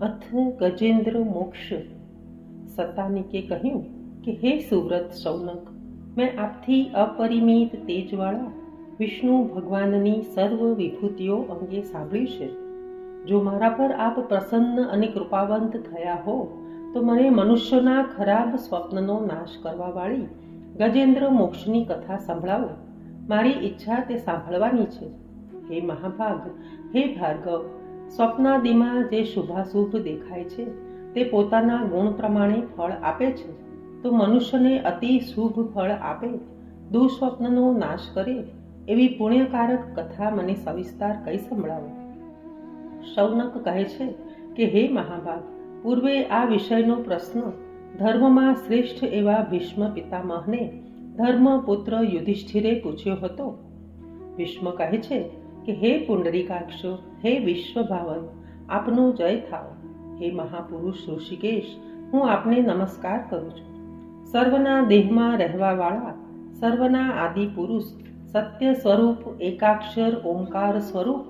અથ ગજેન્દ્ર મોક્ષ. સતાનિકે કહ્યું કે, હે સુવ્રત સૌનક, મેં આપથી અપરિમિત તેજવાળા વિષ્ણુ ભગવાનની સર્વ વિભૂતિઓ અંગે સાંભળ્યું છે. જો મારા પર આપ પ્રસન્ન અને કૃપાવંત થયા હો, તો મને મનુષ્યના ખરાબ સ્વપ્નનો નાશ કરવાવાળી ગજેન્દ્ર મોક્ષની કથા સંભળાવો. મારી ઈચ્છા તે સાંભળવાની છે. હે મહાભાગ, હે ભાર્ગવ સ્વપ્નાદિમાં જે શુભાશુભ દેખાય છે, તે પોતાના ગુણ પ્રમાણે ફળ આપે છે. તો મનુષ્યને અતિ શુભ ફળ આપે, દુઃસ્વપ્નનો નાશ કરે, એવી પુણ્યકારક કથા મને સવિસ્તાર કઈ સંભળાવો. શૌનક કહે છે કે, હે મહાભાગ, પૂર્વે આ વિષયનો પ્રશ્ન ધર્મમાં શ્રેષ્ઠ એવા ભીષ્મ પિતામહને ધર્મપુત્ર યુધિષ્ઠિરે પૂછ્યો હતો. ભીષ્મ કહે છે કે હે પુંડરીકાક્ષ, હે વિશ્વભાવન, આપનો જય થાવ. હે મહાપુરુષ ઋષિકેશ, હું આપને નમસ્કાર કરું છું. સર્વના દેહમાં રહેવાવાળા, સર્વના આદિ પુરુષ, સત્ય સ્વરૂપ, એકાક્ષર, ઓમકાર સ્વરૂપ,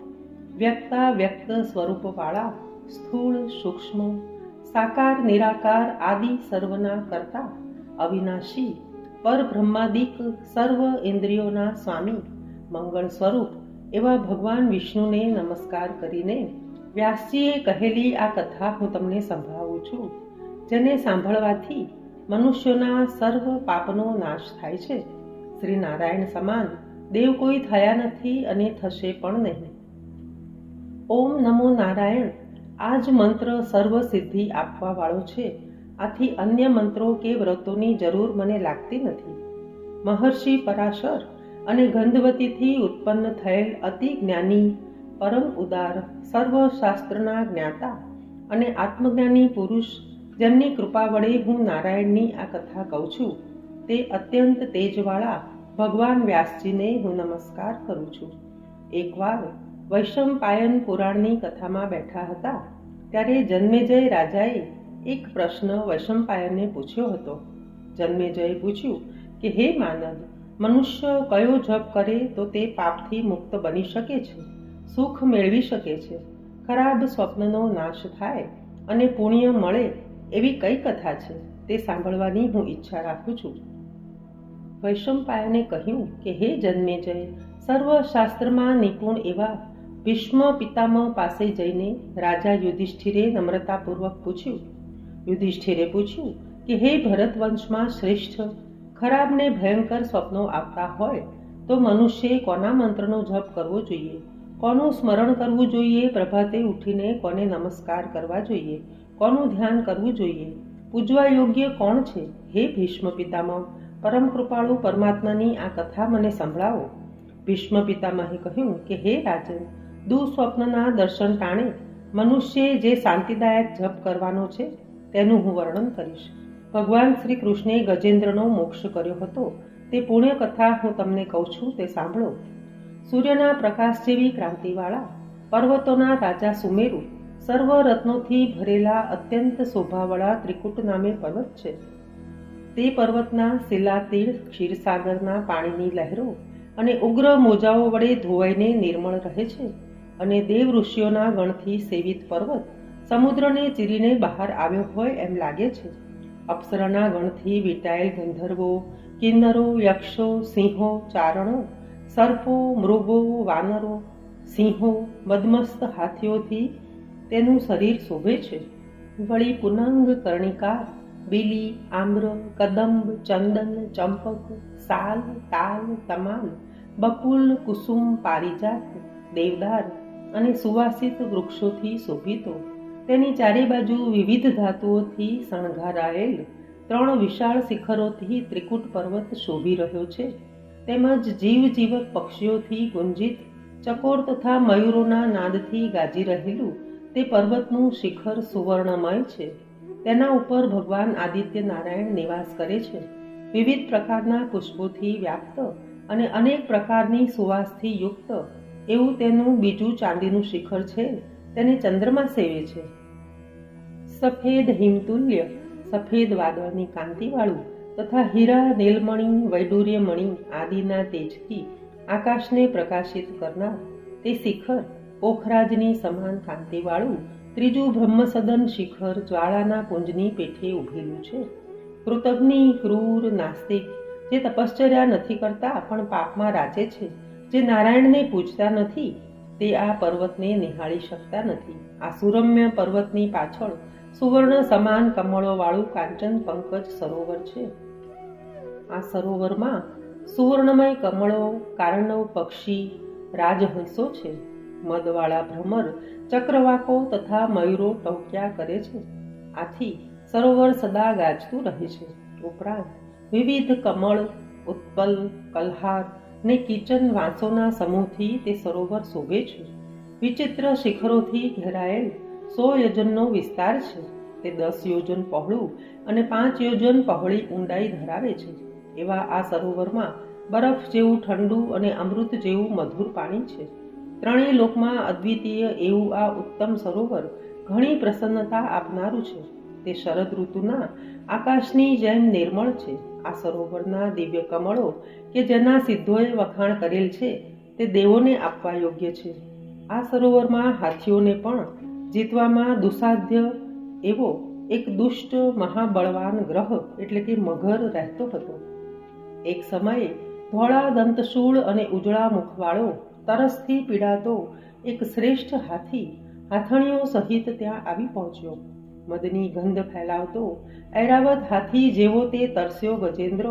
વ્યક્તા વ્યક્ત સ્વરૂપવાળા, સ્થૂળ, સૂક્ષ્મ, સાકાર, નિરાકાર આદિ સર્વના કરતા, અવિનાશી, પરબ્રહ્માદિક સર્વ ઇન્દ્રિયોના સ્વામી, મંગળ સ્વરૂપ એવા ભગવાન વિષ્ણુને નમસ્કાર કરીને વ્યાસજીએ કહેલી આ કથા હું તમને સંભળાવું છું, જેને સાંભળવાથી મનુષ્યોના સર્વ પાપનો નાશ થાય છે. શ્રી નારાયણ સમાન, દેવ કોઈ થયા નથી અને થશે પણ નહીં. ઓમ નમો નારાયણ, આ જ મંત્ર સર્વ સિદ્ધિ આપવા વાળો છે. આથી અન્ય મંત્રો કે વ્રતોની જરૂર મને લાગતી નથી. મહર્ષિ પરાશર અને ગંધવતીથી ઉત્પન્ન થયેલ અતિ જ્ઞાની, પરમ ઉદાર સર્વ જ્ઞાતા અને આત્મજ્ઞાની પુરુષ જેમની કૃપા વડે હું નારાયણની આ કથા કહું છું, તે અત્યંત તેજવાળા ભગવાન વ્યાસજીને હું નમસ્કાર કરું છું. એકવાર વૈશંપાયન પુરાણની કથામાં બેઠા હતા, ત્યારે જન્મેજય રાજાએ એક પ્રશ્ન વૈશંપાયનને પૂછ્યો હતો. જન્મેજયે પૂછ્યું કે, હે માનવ મનુષ્ય કયો જપ કરે તો તે પાપથી મુક્ત બની શકે છે, સુખ મેળવી શકે છે, ખરાબ સ્વપ્નનો નાશ થાય અને પુણ્ય મળે એવી કઈ કથા છે તે સાંભળવાની હું ઈચ્છા રાખું છું. વૈશંપાયને કહ્યું કે, હે જન્મેજય, સર્વ શાસ્ત્રમાં નિપુણ એવા ભીષ્મ પિતામહ પાસે જઈને રાજા યુધિષ્ઠિરે નમ્રતાપૂર્વક પૂછ્યું. યુધિષ્ઠિરે પૂછ્યું કે, હે ભરત વંશમાં શ્રેષ્ઠ ખરાબ ને ભયંકર સ્વપ્નો આવતા હોય, તો મનુષ્યે કોના મંત્રનો જપ કરવો જોઈએ? કોનું સ્મરણ કરવું જોઈએ? પ્રભાતે ઉઠીને કોને નમસ્કાર કરવા જોઈએ? કોનું ધ્યાન કરવું જોઈએ? પૂજવા યોગ્ય કોણ છે? હે ભીષ્મ પિતામહ, પરમ કૃપાળુ પરમાત્માની આ કથા મને સંભળાવો. ભીષ્મ પિતામહે કહ્યું કે, હે રાજન, દુઃસ્વપ્નના દર્શન ટાણે મનુષ્યે જે શાંતિદાયક જપ કરવાનો છે, તેનું હું વર્ણન કરીશ. ભગવાન શ્રી કૃષ્ણે ગજેન્દ્રનો મોક્ષ કર્યો હતો. તે પુણ્ય કથા હું તમને કહું છું, તે સાંભળો. સૂર્યના પ્રકાશ જેવી ક્રાંતિવાળા, પર્વતોના રાજા સુમેરુ, સર્વ રત્નોથી ભરેલા અત્યંત શોભાવાળા ત્રિકુટ નામે પર્વત છે. તે પર્વતના શિલાતીર ક્ષીરસાગરના પાણીની લહેરો અને ઉગ્ર મોજાઓ વડે ધોવાઈને નિર્મળ રહે છે અને દેવ ઋષિઓના ગણથી સેવિત પર્વત સમુદ્રને ચીરીને બહાર આવ્યો હોય એમ લાગે છે. અપ્સરાના ગણથી વીટાયેલ ગંધર્વો, કિન્નરો, યક્ષો, સિંહો, ચારણો, સર્પો, મૃગો, વાનરો, સિંહો, મદમસ્ત હાથીઓથી તેનું શરીર શોભે છે. વળી પુનંગ કર્ણિકા, બીલી, આમ્ર, કદંબ, ચંદન, ચંપક, સાલ, તાલ, તમાલ, બકુલ, કુસુમ, પારિજાત, દેવદાર અને સુવાસિત વૃક્ષોથી શોભિતો. તેની ચારે બાજુ વિવિધ ધાતુઓથી શણગારાયેલ ત્રણ વિશાળ શિખરોથી ત્રિકુટ પર્વત શોભી રહ્યો છે. તેમજ જીવ જીવક પક્ષીઓથી ગુંજિત ચકોર તથા મયુરોના નાદથી ગાજી રહેલું તે પર્વતનું શિખર સુવર્ણમય છે. તેના ઉપર ભગવાન આદિત્ય નારાયણ નિવાસ કરે છે. વિવિધ પ્રકારના પુષ્પોથી વ્યાપ્ત અને અનેક પ્રકારની સુવાસથી યુક્ત એવું તેનું બીજું ચાંદીનું શિખર છે. તેને ચંદ્રમા સેવે છે. સફેદ હિમતુલ્ય, સફેદ વાદળની કાંતિવાળું તથા હીરા, નીલમણી, વૈડૂર્યમણી આદિના તેજથી આકાશને પ્રકાશિત કરનાર તે શિખર પોખરાજની સમાન કાંતિવાળું ત્રીજું બ્રહ્મસદન શિખર જ્વાળાના પુંજની પેઠે ઊભેલું છે. કૃતજ્ઞ, ક્રૂર, નાસ્તિક જે તપશ્ચર્યા નથી કરતા પણ પાપમાં રાચે છે. જે નારાયણને પૂજતા નથી તે આ પર્વતને નિહાળી શકતા નથી. આ સુરમ્ય પર્વતની પાછળ સુવર્ણ સમાન કમળોવાળું કાંચન પંકજ સરોવર છે. આ સરોવરમાં સુવર્ણમય કમળો કારણવ પક્ષી, રાજહંસો છે. મદવાળા ભ્રમર ચક્રવાકો તથા મયુરો ટોક્યા કરે છે. આથી સરોવર સદા ગાજતું રહે છે. ઉપરાંત વિવિધ કમળ, ઉત્પલ, કલ્હાર ને કિચન વાંસોના સમૂહથી તે સરોવર શોભે છે. વિચિત્ર શિખરોથી ઘેરાયેલ સો યોજનનો વિસ્તાર છે. તે દસ યોજન પહોળું અને પાંચ યોજન પહોળી ઊંડાઈ ધરાવે છે. એવા આ સરોવરમાં બરફ જેવું ઠંડુ અને અમૃત જેવું મધુર પાણી છે. ત્રણેય લોકમાં અદ્વિતીય એવું આ ઉત્તમ સરોવર ઘણી પ્રસન્નતા આપનારું છે. તે શરદ ઋતુના આકાશની જેમ નિર્મળ છે. આ સરોવરના દિવ્ય કમળો કે જેના સિદ્ધોએ વખાણ કરેલ છે, તે દેવોને આપવા યોગ્ય છે. આ સરોવરમાં હાથીઓને પણ જીતવામાં દુસાધ્ય એવો એક દુષ્ટ મહાબળવાન ગ્રહ એટલે કે મગર રહેતો હતો. એક સમયે ધોળા દંતશૂળ અને ઉજળા મુખવાળો તરસથી પીડાતો એક શ્રેષ્ઠ હાથી, હાથણીઓ સહિત ત્યાં આવી પહોંચ્યો. મદની ગંધ ફેલાવતો ઐરાવત હાથી જેવો તે તરસ્યો ગજેન્દ્ર.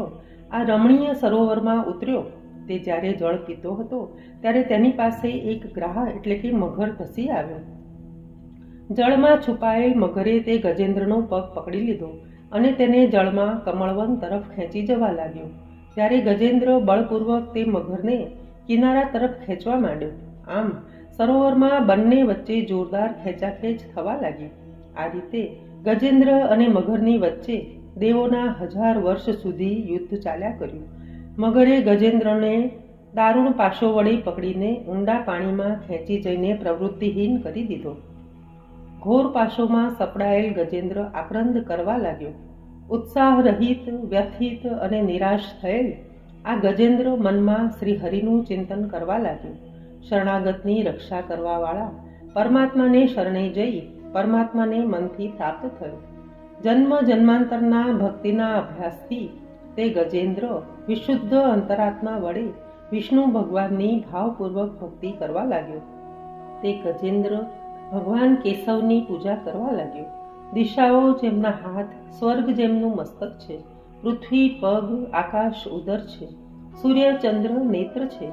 આ રમણીય સરોવરમાં ઉતર્યો. તે જ્યારે જળ પીતો હતો, ત્યારે તેની પાસે એક ગ્રાહ એટલે કે મગર ધસી આવ્યો. જળમાં છુપાયેલ મગરે તે ગજેન્દ્રનો પગ પકડી લીધો અને તેને જળમાં કમળવન તરફ ખેંચી જવા લાગ્યો. ત્યારે ગજેન્દ્ર બળપૂર્વક તે મગરને કિનારા તરફ ખેંચવા માંડ્યો. આમ સરોવરમાં બંને વચ્ચે જોરદાર ખેંચાખેંચ થવા લાગી. આ રીતે ગજેન્દ્ર અને મગરની વચ્ચે દેવોના હજાર વર્ષ સુધી યુદ્ધ ચાલ્યા કર્યું. મગરે ગજેન્દ્રને દારૂણ પાશો વળી પકડીને ઊંડા પાણીમાં ખેંચી જઈને પ્રવૃત્તિહીન કરી દીધો. ઘોર પાશોમાં સપડાયેલ ગજેન્દ્ર આક્રંદ કરવા લાગ્યો. ઉત્સાહ રહિત વ્યથિત અને નિરાશ થયેલ આ ગજેન્દ્ર મનમાં શ્રી હરિનું ચિંતન કરવા લાગ્યો. શરણાગતની રક્ષા કરવાવાળા પરમાત્માને શરણે જઈ પરમાત્માને મનથી પ્રાપ્ત થયું. જન્મ જન્માંતરના ભક્તિના અભ્યાસથી તે ગજેન્દ્ર વિશુદ્ધ અંતરાત્મા વડે વિષ્ણુ ભગવાનની ભાવપૂર્વક ભક્તિ કરવા લાગ્યો. તે ગજેન્દ્ર ભગવાન કેશવની પૂજા કરવા લાગ્યો. દિશાઓ જેમના હાથ, સ્વર્ગ જેમનું મસ્તક છે. પૃથ્વી, પગ, આકાશ, ઉદર છે. સૂર્ય, ચંદ્ર, નેત્ર છે.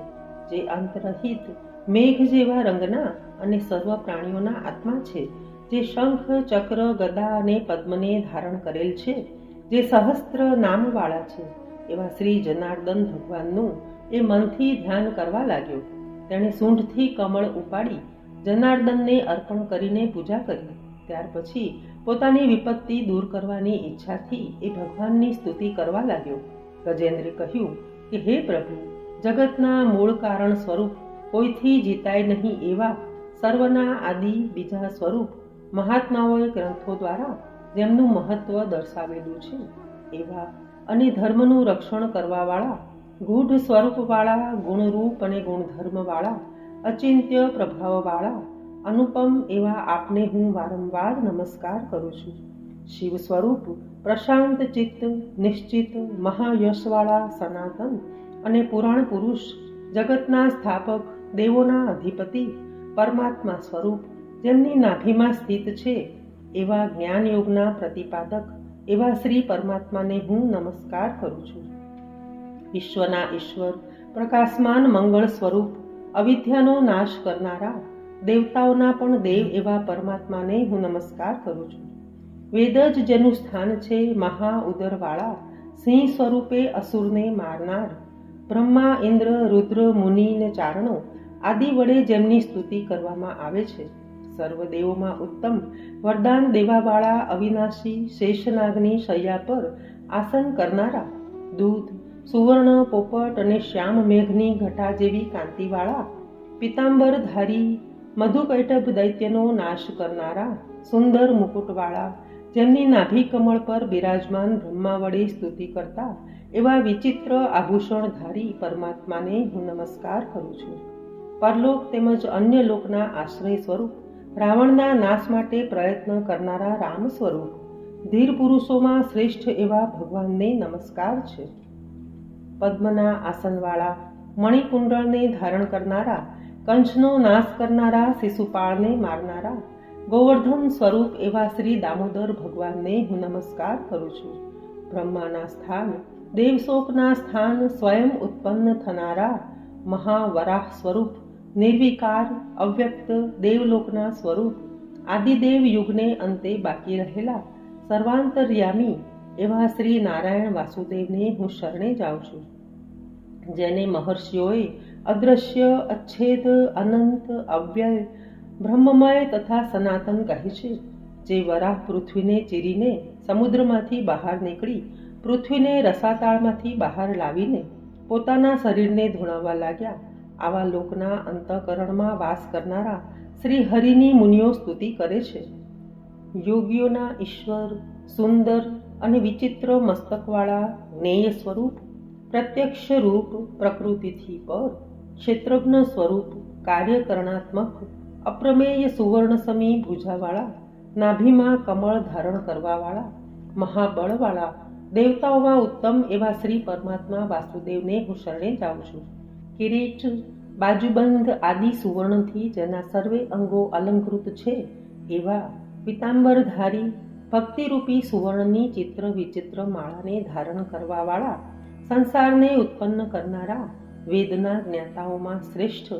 જે અંતરહિત મેઘ જેવા રંગના અને સર્વ પ્રાણીઓના આત્મા છે. જે શંખ, ચક્ર, ગદા અને પદ્મને ધારણ કરેલ છે, જે સહસ્ત્ર નામવાળા છે. એવા શ્રી જનાર્દન ભગવાનનું એ મનથી ધ્યાન કરવા લાગ્યો. તેણે સૂંઢથી કમળ ઉપાડી જનાર્દનને અર્પણ કરીને પૂજા કરી. ત્યાર પછી પોતાની વિપત્તિ દૂર કરવાની ઈચ્છાથી એ ભગવાનની સ્તુતિ કરવા લાગ્યો. ગજેન્દ્રે કહ્યું કે, હે પ્રભુ, જગતના મૂળ કારણ સ્વરૂપ કોઈથી જીતાય નહીં એવા સર્વના આદિ બીજા સ્વરૂપ મહાત્માઓએ ગ્રંથો દ્વારા જેમનું મહત્વ દર્શાવેલું છે. એવા અને ધર્મનું રક્ષણ કરવાવાળા, ગૂઢ સ્વરૂપવાળા, ગુણરૂપ અને ગુણધર્મવાળા, અચિંત્ય પ્રભાવવાળા, અનુપમ એવા આપને હું વારંવાર નમસ્કાર કરું છું. શિવ સ્વરૂપ, પ્રશાંત ચિત્ત, નિશ્ચિત, મહાયશવાળા સનાતન અને પુરાણ પુરુષ, જગતના સ્થાપક, દેવોના અધિપતિ, પરમાત્મા સ્વરૂપ જેમની નાભીમાં સ્થિત છે. એવા જ્ઞાન યોગના પ્રતિપાદક, એવા શ્રી પરમાત્માને હું નમસ્કાર કરું છું. વિશ્વના ઈશ્વર, પ્રકાશમાન મંગળ સ્વરૂપ, અવિદ્યાનો નાશ કરનારા, દેવતાઓના પણ દેવ એવા પરમાત્માને હું નમસ્કાર કરું છું. વેદ જ જેનું સ્થાન છે મહા ઉદરવાળા, સિંહ સ્વરૂપે અસુરને મારનાર. બ્રહ્મા, ઇન્દ્ર, રુદ્ર મુનિ ને ચારણો, આદિ વડે જેમની સ્તુતિ કરવામાં આવે છે. સર્વ દેવોમાં ઉત્તમ વરદાન દેવાવાળા અવિનાશી શેષનાગની શૈયા પર આસન કરનારા દૂધ સુવર્ણ, પોપટ અને શ્યામ મેઘની ઘટા જેવી કાંતિવાળા પિતાંબરધારી મધુકૈટભ દૈત્યનો નાશ કરનારા સુંદર મુકુટવાળા, જેમની નાભી કમળ પર બિરાજમાન બ્રહ્મા વડે સ્તુતિ કરતા એવા વિચિત્ર આભૂષણધારી પરમાત્માને હું નમસ્કાર કરું છું. પરલોક તેમજ અન્ય લોકના આશ્રય સ્વરૂપ રાવણના નાશ માટે પ્રયત્ન કરનારા રામ સ્વરૂપ, ધીર પુરુષોમાં શ્રેષ્ઠ એવા ભગવાનને નમસ્કાર છે. પદ્મના આસનવાળા મણિકુંડળને ધારણ કરનારા, કંચનો નાશ કરનારા શિશુપાળને મારનારા, ગોવર્ધન સ્વરૂપ એવા શ્રી દામોદર ભગવાનને હું નમસ્કાર કરું છું. બ્રહ્માના સ્થાન, દેવશોકના સ્થાન સ્વયં ઉત્પન્ન થનારા મહાવરાહ સ્વરૂપ નિર્વિકાર, અવ્યક્ત દેવલોકના સ્વરૂપ આદિદેવ યુગને અંતે બાકી રહેલા સર્વાંતર્યામી એવા શ્રી નારાયણ વાસુદેવને હું શરણે જાઉં છું, જેને મહર્ષિઓએ અદ્રશ્ય, અચ્છેદ, અનંત, અવ્યય, બ્રહ્મમય તથા સનાતન કહે છે, જે વરાહ પૃથ્વીને ચીરીને સમુદ્રમાંથી બહાર નીકળી પૃથ્વીને રસાતાળમાંથી બહાર લાવીને પોતાના શરીરને ધૂણાવવા લાગ્યા. આવા લોકના અંતઃકરણમાં વાસ કરનારા શ્રી હરિની મુનિઓ સ્તુતિ કરે છે. યોગીઓના ઈશ્વર, સુંદર અને વિચિત્ર મસ્તકવાળા જ્ઞેય સ્વરૂપ, પ્રત્યક્ષ રૂપ પ્રકૃતિથી પર, ક્ષેત્રજ્ઞ સ્વરૂપ કાર્યકરણાત્મક અપ્રમેય સુવર્ણ સમી ભૂજાવાળા, નાભીમાં કમળ ધારણ કરવાવાળા, મહાબળવાળા દેવતાઓમાં ઉત્તમ એવા શ્રી પરમાત્મા વાસુદેવને હું શરણે જાઉં છું. કિરીટ, બાજુબંધ આદિ સુવર્ણથી જેના સર્વે અંગો અલંકૃત છે, એવા પિતાંબરધારી ભક્તિરૂપી સુવર્ણની ચિત્ર વિચિત્ર માળાને ધારણ કરવાવાળા સંસારને ઉત્પન્ન કરનારા વેદના જ્ઞાતાઓમાં શ્રેષ્ઠ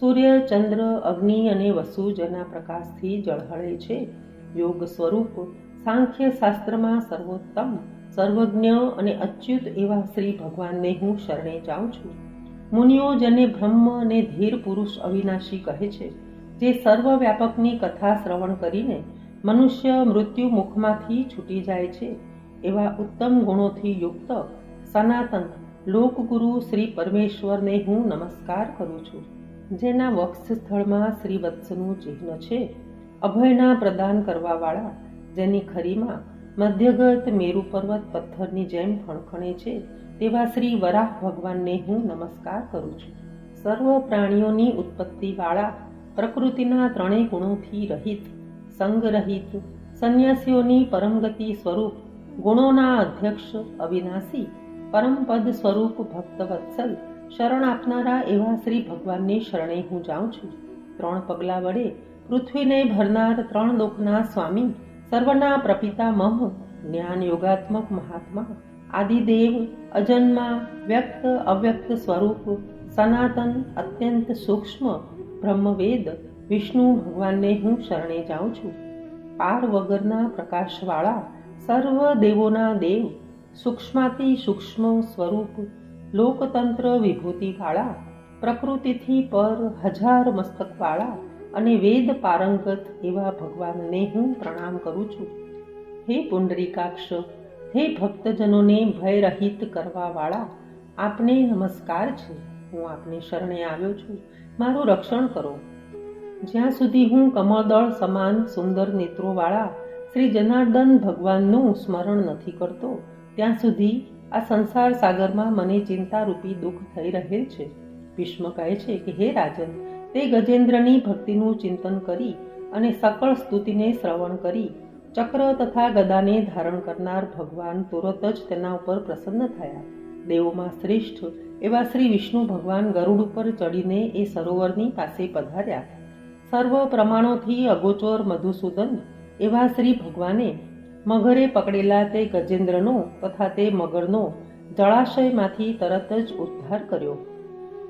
સૂર્ય, ચંદ્ર, અગ્નિ અને વસુ જેના પ્રકાશથી જળહળે છે. યોગ સ્વરૂપ સાંખ્ય શાસ્ત્રમાં સર્વોત્તમ, સર્વજ્ઞ અને અચ્યુત એવા શ્રી ભગવાનને હું શરણે જાઉં છું. મુનિઓ જેને બ્રહ્મ અને ધીર પુરુષ અવિનાશી કહે છે, જે સર્વવ્યાપકની કથા શ્રવણ કરીને મનુષ્ય મૃત્યુ મુખમાંથી છૂટી જાય છે, એવા ઉત્તમ ગુણોથી યુક્ત સનાતન લોકગુરુ શ્રી પરમેશ્વરને હું નમસ્કાર કરું છું. જેના વક્ષ સ્થળમાં શ્રી વત્સનું ચિહ્ન છે, અભયના પ્રદાન કરવાવાળા, જેની ખરીમાં મધ્યગત મેરુ પર્વત પથ્થરની જેમ ખણખણે છે તેવા શ્રી વરાહ ભગવાનને હું નમસ્કાર કરું છું. સર્વ પ્રાણીઓની ઉત્પત્તિવાળા પ્રકૃતિના ત્રણેય ગુણોથી રહિત, સંગરહિત, સંન્યાસીઓની પરમગતિ સ્વરૂપ, ગુણોના અધ્યક્ષ અવિનાશી, પરમપદ સ્વરૂપ ભક્તવત્સલ શરણ આપનારા એવા શ્રી ભગવાનને શરણે હું જાઉં છું. ત્રણ પગલા વડે પૃથ્વીને ભરનાર ત્રણ લોકના સ્વામી, સર્વના પ્રપિતા મહ જ્ઞાન યોગાત્મક મહાત્મા આદિદેવ અજન્મા વ્યક્ત અવ્યક્ત સ્વરૂપ સનાતન અત્યંત સૂક્ષ્મ બ્રહ્મવેદ વિષ્ણુ ભગવાનને હું શરણે જાઉં છું. પાર વગરના પ્રકાશવાળા સર્વ દેવોના દેવ, સૂક્ષ્માતિ સૂક્ષ્મ સ્વરૂપ, લોકતંત્ર વિભૂતિવાળા, પ્રકૃતિથી પર હજાર મસ્તકવાળા અને વેદ પારંગત એવા ભગવાનને હું પ્રણામ કરું છું. હે પુંડરીકાક્ષ હે ભક્તજનોને ભયરહિત કરવાવાળા, આપને નમસ્કાર છે. હું આપને શરણે આવ્યો છું. મારું રક્ષણ કરો. જ્યાં સુધી હું કમળદળ સમાન સુંદર નેત્રોવાળા શ્રી જનાર્દન ભગવાનનું સ્મરણ નથી કરતો, ત્યાં સુધી આ સંસાર સાગરમાં મને ચિંતારૂપી દુઃખ થઈ રહેલ છે. ભીષ્મ કહે છે કે, હે રાજન, તે ગજેન્દ્રની ભક્તિનું ચિંતન કરી અને સકળ સ્તુતિને શ્રવણ કરી ચક્ર તથા ગદાને ધારણ કરનાર ભગવાન તુરત જ તેના ઉપર પ્રસન્ન થયા. દેવોમાં શ્રેષ્ઠ એવા શ્રી વિષ્ણુ ભગવાન ગરુડ ઉપર ચડીને એ સરોવરની પાસે પધાર્યા. સર્વ પ્રમાણોથી અગોચર મધુસૂદન એવા શ્રી ભગવાને મગરે પકડેલા તે ગજેન્દ્રનો તથા તે મગરનો જળાશયમાંથી તરત જ ઉદ્ધાર કર્યો.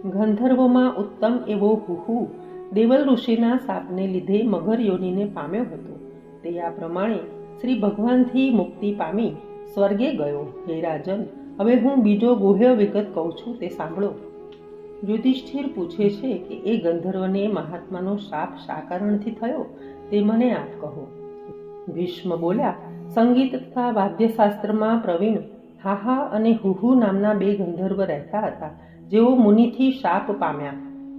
ગંધર્વોમાં ઉત્તમ એવો હુહુ દેવલ ઋષિના સાપને લીધે મગર યોનીને પામ્યો હતો. તે આ પ્રમાણે શ્રી ભગવાનથી મુક્તિ પામી સ્વર્ગે ગયો. હે રાજન, હવે હું બીજો ગુહ્ય વિગત કહું છું, તે સાંભળો. યુધિષ્ઠિર પૂછે છે કે એ ગંધર્વને મહાત્માનો શાપ શા કારણથી થયો તે મને આપ કહો. ભીષ્મ બોલ્યા, સંગીત તથા વાદ્યશાસ્ત્રમાં પ્રવીણ, હાહા અને હુહુ નામના બે ગંધર્વ રહેતા હતા, જેઓ મુનિથી શાપ પામ્યા.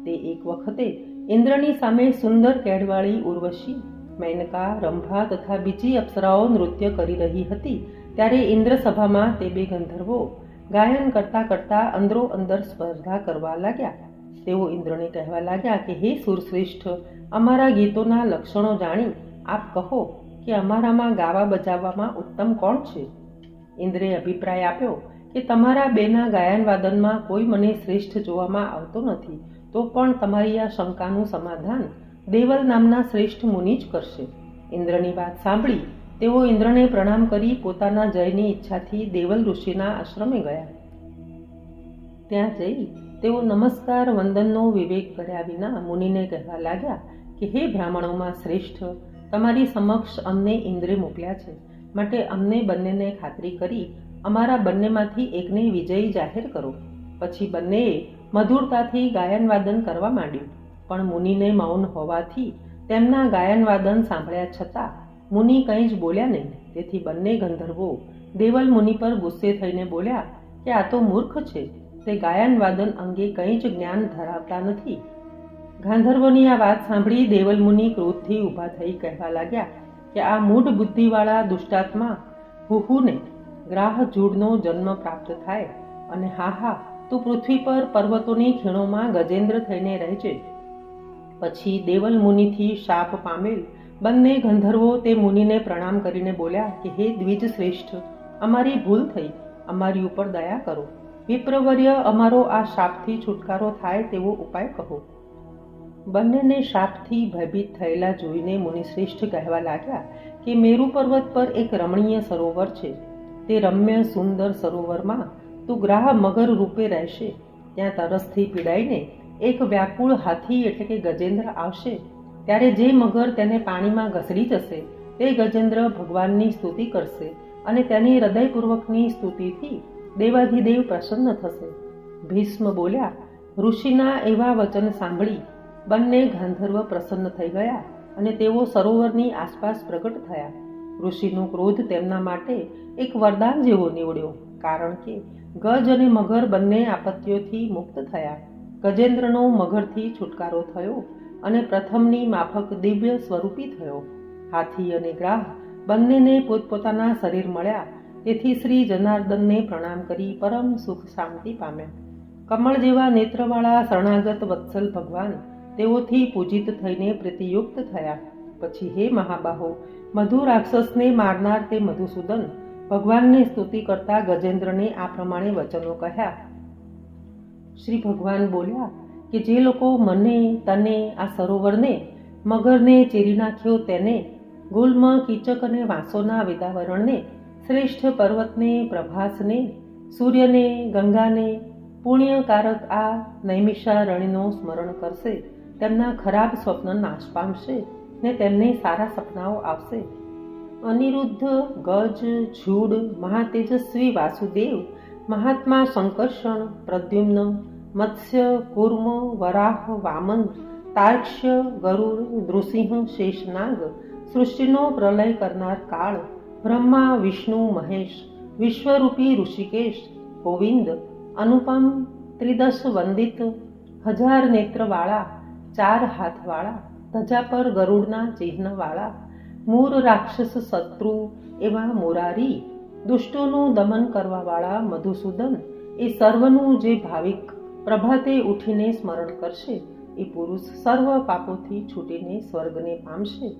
તે એક વખતે ઇન્દ્રની સામે સુંદર કેડવાળી ઉર્વશી મેનકા, રંભા તથા બીજી અપ્સરાઓ નૃત્ય કરી રહી હતી. ત્યારે ઇન્દ્રસભામાં તે બે ગંધર્વો ગાયન કરતા કરતા અંદરો અંદર સ્પર્ધા કરવા લાગ્યા. તેઓ ઇન્દ્રને કહેવા લાગ્યા કે, હે સુરશ્રેષ્ઠ, અમારા ગીતોના લક્ષણો જાણી આપ કહો કે અમારામાં ગાવા બજાવવામાં ઉત્તમ કોણ છે? ઇન્દ્રે અભિપ્રાય આપ્યો કે, તમારા બેના ગાયન વાદનમાં કોઈ મને શ્રેષ્ઠ જોવામાં આવતો નથી, તો પણ તમારી આ શંકાનું સમાધાન દેવલ નામના શ્રેષ્ઠ મુનિ જ કરશે. ઇન્દ્રની વાત સાંભળી તેઓ ઇન્દ્રને પ્રણામ કરી પોતાના જયની ઈચ્છાથી દેવલ ઋષિના આશ્રમે ગયા. ત્યાં જઈ તેઓ નમસ્કાર વંદનનો વિવેક કર્યા વિના મુનિને કહેવા લાગ્યા કે, હે બ્રાહ્મણોમાં શ્રેષ્ઠ, તમારી સમક્ષ અમને ઇન્દ્રે મોકલ્યા છે. માટે અમને બંનેને ખાતરી કરી અમારા બંનેમાંથી એકને વિજયી જાહેર કરો. પછી બંનેએ મધુરતાથી ગાયન વાદન કરવા માંડ્યું. પણ મુનિને મૌન હોવાથી તેમના ગાયન વાદન સાંભળ્યા છતાં મુનિ કંઈ જ બોલ્યા નહીં. તેથી બંને ગંધર્વો દેવલ મુનિ પર ગુસ્સે થઈને બોલ્યા કે આ તો મૂર્ખ છે, તે ગાયન વાદન અંગે કંઈ જ જ્ઞાન ધરાવતા નથી. ગાંધર્વોની આ વાત સાંભળી દેવલ મુનિ ક્રોધથી ઊભા થઈ કહેવા લાગ્યા કે આ મૂઢ બુદ્ધિવાળા દુષ્ટાત્મા હુહુને ગ્રાહ જૂડનો જન્મ પ્રાપ્ત થાય અને હા હા, તું પૃથ્વી પર પર્વતોની ખીણોમાં ગજેન્દ્ર થઈને રહેજે પછી દેવલ મુનિથી શાપ પામેલ. બંને ગંધર્વો તે મુનિને પ્રણામ કરીને બોલ્યા કે, હે દ્વિજ શ્રેષ્ઠ, અમારી ભૂલ થઈ. અમારી ઉપર દયા કરો. વિપ્રવર્ય અમારો આ શાપથી છુટકારો થાય તેવો ઉપાય કહો. બંનેને શાપથી ભયભીત થયેલા જોઈને મુનિશ્રેષ્ઠ કહેવા લાગ્યા કે, મેરુ પર્વત પર એક રમણીય સરોવર છે. તે રમ્ય, સુંદર સરોવરમાં તું ગ્રાહ મગર રૂપે રહેશે. ત્યાં તરસથી પીડાઈને એક વ્યાકુળ હાથી એટલે કે ગજેન્દ્ર આવશે, ત્યારે જે મગર તેને પાણીમાં ઘસડી જશે, તે ગજેન્દ્ર ભગવાનની સ્તુતિ કરશે અને તેની હૃદયપૂર્વકની સ્તુતિથી દેવાધિદેવ પ્રસન્ન થશે. ભીષ્મ બોલ્યા, ઋષિના એવા વચન સાંભળી બંને ગાંધર્વ પ્રસન્ન થઈ ગયા અને તેઓ સરોવરની આસપાસ પ્રગટ થયા. ઋષિનો ક્રોધ તેમના માટે એક વરદાન જેવો નીવડ્યો, કારણ કે ગજ અને મગર બંને આપત્તિઓથી મુક્ત થયા. ગજેન્દ્રનો મગરથી છુટકારો થયો અને પ્રથમની માફક દિવ્ય સ્વરૂપી થયો. હાથી અને ગ્રાહ બંનેને પોતપોતાના શરીર મળ્યા. તેથી શ્રી જનાર્દનને પ્રણામ કરી પરમ સુખ શાંતિ પામ્યા. કમળ જેવા નેત્રવાળા શરણાગત વત્સલ ભગવાન તેઓથી પૂજિત થઈને પ્રીતિયુક્ત થયા. પછી હે મહાબાહો, મધુ રાક્ષસને મારનાર તે મધુસૂદન ભગવાનની સ્તુતિ કરતા ગજેન્દ્રને આ પ્રમાણે વચનો કહ્યા. શ્રી ભગવાન બોલ્યા કે જે લોકો મને, તને, આ સરોવરને, મગરને ચીરી નાખ્યો તેને, ગુલ્મ કીચક અને વાંસોના વિદાવરણને, શ્રેષ્ઠ પર્વતને, પ્રભાસને, સૂર્યને, ગંગાને, પુણ્યકારક આ નૈમિષારણ્યનો સ્મરણ કરશે, તેમના ખરાબ સ્વપ્ન નાશ પામશે ને તેમને સારા સપનાઓ આવશે અનિરુદ્ધ, ગજ ઝૂડ મહાતેજસ્વી વાસુદેવ, મહાત્મા સંકર્ષણ પ્રદ્યુમ્ન મત્સ્ય કુર્મ વરાહ વામન તાર્ક્ષ્ય ગરુડ નૃસિંહ શેષનાગ સૃષ્ટિનો પ્રલય કરનાર કાળ બ્રહ્મા વિષ્ણુ મહેશ વિશ્વરૂપી ઋષિકેશ ગોવિંદ અનુપમ ત્રિદશ વંદિત હજાર નેત્રવાળા ચાર હાથવાળા ધજા પર ગરુડના ચિહ્નવાળા મૂર રાક્ષસ શત્રુ એવા મોરારી દુષ્ટોનું દમન કરવાવાળા મધુસૂદન એ સર્વનું જે ભાવિક પ્રભાતે ઉઠીને સ્મરણ કરશે. એ પુરુષ સર્વ પાપોથી છૂટીને સ્વર્ગને પામશે.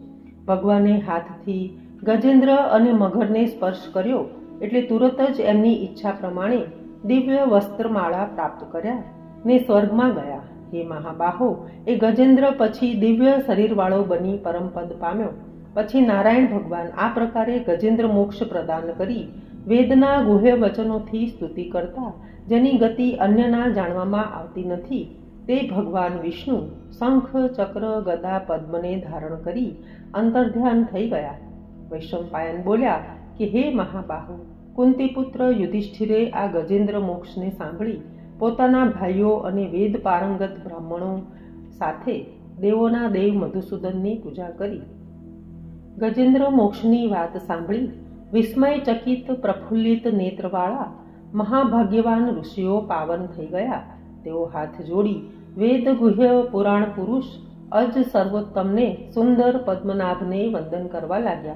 ભગવાને હાથથી ગજેન્દ્ર અને મગરને સ્પર્શ કર્યો એટલે તુરત જ એમની ઈચ્છા પ્રમાણે દિવ્ય વસ્ત્રમાળા પ્રાપ્ત કર્યા ને સ્વર્ગમાં ગયા. હે મહાબાહો, એ ગજેન્દ્ર પછી દિવ્ય શરીરવાળો બની પરમપદ પામ્યો. પછી નારાયણ ભગવાન આ પ્રકારે ગજેન્દ્ર મોક્ષ પ્રદાન કરી વેદના ગુહ્ય વચનોથી સ્તુતિ કરતા, જેની ગતિ અન્યના જાણવામાં આવતી નથી, તે ભગવાન વિષ્ણુ શંખ, ચક્ર, ગદા, પદ્મને ધારણ કરી અંતર્ધ્યાન થઈ ગયા. વૈષ્ણવપાયન બોલ્યા કે, હે મહાબાહુ, કુંતીપુત્ર યુધિષ્ઠિરે આ ગજેન્દ્ર મોક્ષને સાંભળી પોતાના ભાઈઓ અને વેદ પારંગત બ્રાહ્મણો સાથે દેવોના દેવ મધુસૂદનની પૂજા કરી. ગજેન્દ્ર મોક્ષની વાત સાંભળી વિસ્મયચકિત પ્રફુલ્લિત નેત્રવાળા મહાભાગ્યવાન ઋષિઓ પાવન થઈ ગયા. તેઓ હાથ જોડી વેદ ગુહ્ય પુરાણ પુરુષ અજ સર્વોત્તમને સુંદર પદ્મનાભને વંદન કરવા લાગ્યા.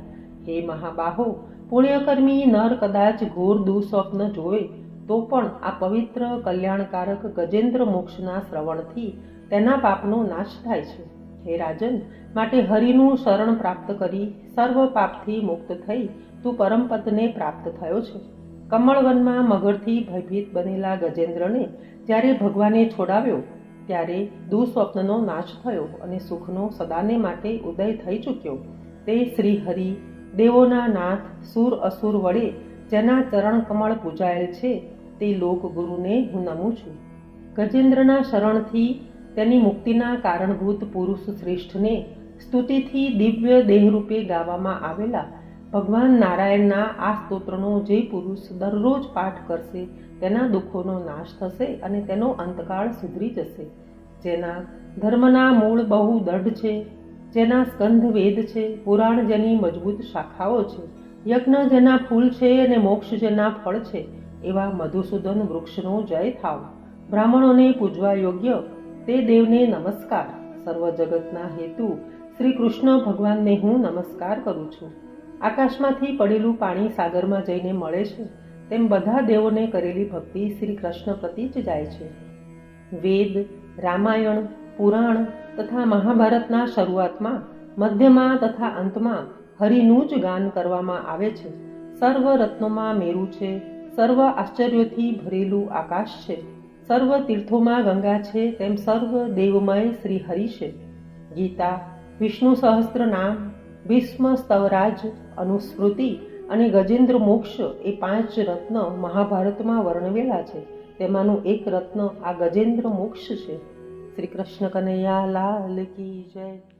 હે મહાબાહો, પુણ્યકર્મી નર કદાચ ઘોર દુઃસ્વપ્ન જોવે, તો પણ આ પવિત્ર કલ્યાણકારક ગજેન્દ્ર મોક્ષના શ્રવણથી તેના પાપનો નાશ થાય છે. હે રાજન, માટે હરિનું શરણ પ્રાપ્ત કરી સર્વ પાપથી મુક્ત થઈ તું પરમપદને પ્રાપ્ત થયો છે. કમળવનમાં મગરથી ભયભીત બનેલા ગજેન્દ્રને જ્યારે ભગવાને છોડાવ્યો, ત્યારે દુઃસ્વપ્નનો નાશ થયો અને સુખનો સદાને માટે ઉદય થઈ ચૂક્યો. તે શ્રી હરિ દેવોના નાથ, સુર અસુર વડે જેના ચરણ કમળ પૂજાયેલ છે, તે લોક ગુરુને હું નમું છું. ગજેન્દ્રના શરણથી તેની મુક્તિના કારણભૂત પુરુષ શ્રેષ્ઠને સ્તુતિથી દિવ્ય દેહરૂપે ગાવામાં આવેલા ભગવાન નારાયણના આ સ્તોત્રનો જે પુરુષ દરરોજ પાઠ કરશે, તેના દુઃખોનો નાશ થશે અને તેનો અંતકાળ સુધરી જશે. જેના ધર્મના મૂળ બહુ દઢ છે, જેના સ્કંધ વેદ છે, પુરાણ જેની મજબૂત શાખાઓ છે, યજ્ઞ જેના ફૂલ છે અને મોક્ષ જેના ફળ છે, એવા મધુસૂદન વૃક્ષનો જય થાવ. બ્રાહ્મણોને પૂજવા યોગ્ય તે દેવને નમસ્કાર. સર્વ જગતના હેતુ શ્રી કૃષ્ણ ભગવાનને હું નમસ્કાર કરું છું. આકાશમાંથી પડેલું પાણી સાગરમાં જઈને મળે છે, તેમ બધા દેવોને કરેલી ભક્તિ શ્રી કૃષ્ણ પ્રતિ જ જાય છે. વેદ, રામાયણ, પુરાણ તથા મહાભારતના શરૂઆતમાં, મધ્યમાં તથા અંતમાં હરિનું જ ગાન કરવામાં આવે છે. સર્વ રત્નોમાં મેરુ છે, સર્વ આશ્ચર્યોથી ભરેલું આકાશ છે, સર્વ તીર્થોમાં ગંગા છે, તેમ સર્વ દેવમય શ્રી હરિ છે. ગીતા, વિષ્ણુ સહસ્ત્ર નામ ભીષ્મ સ્તવરાજ અનુસ્મૃતિ અને ગજેન્દ્ર મોક્ષ એ પાંચ રત્ન મહાભારતમાં વર્ણવેલા છે. તેમાંનું એક રત્ન આ ગજેન્દ્ર મોક્ષ છે. શ્રી કૃષ્ણ કનૈયા લાલ કી જય.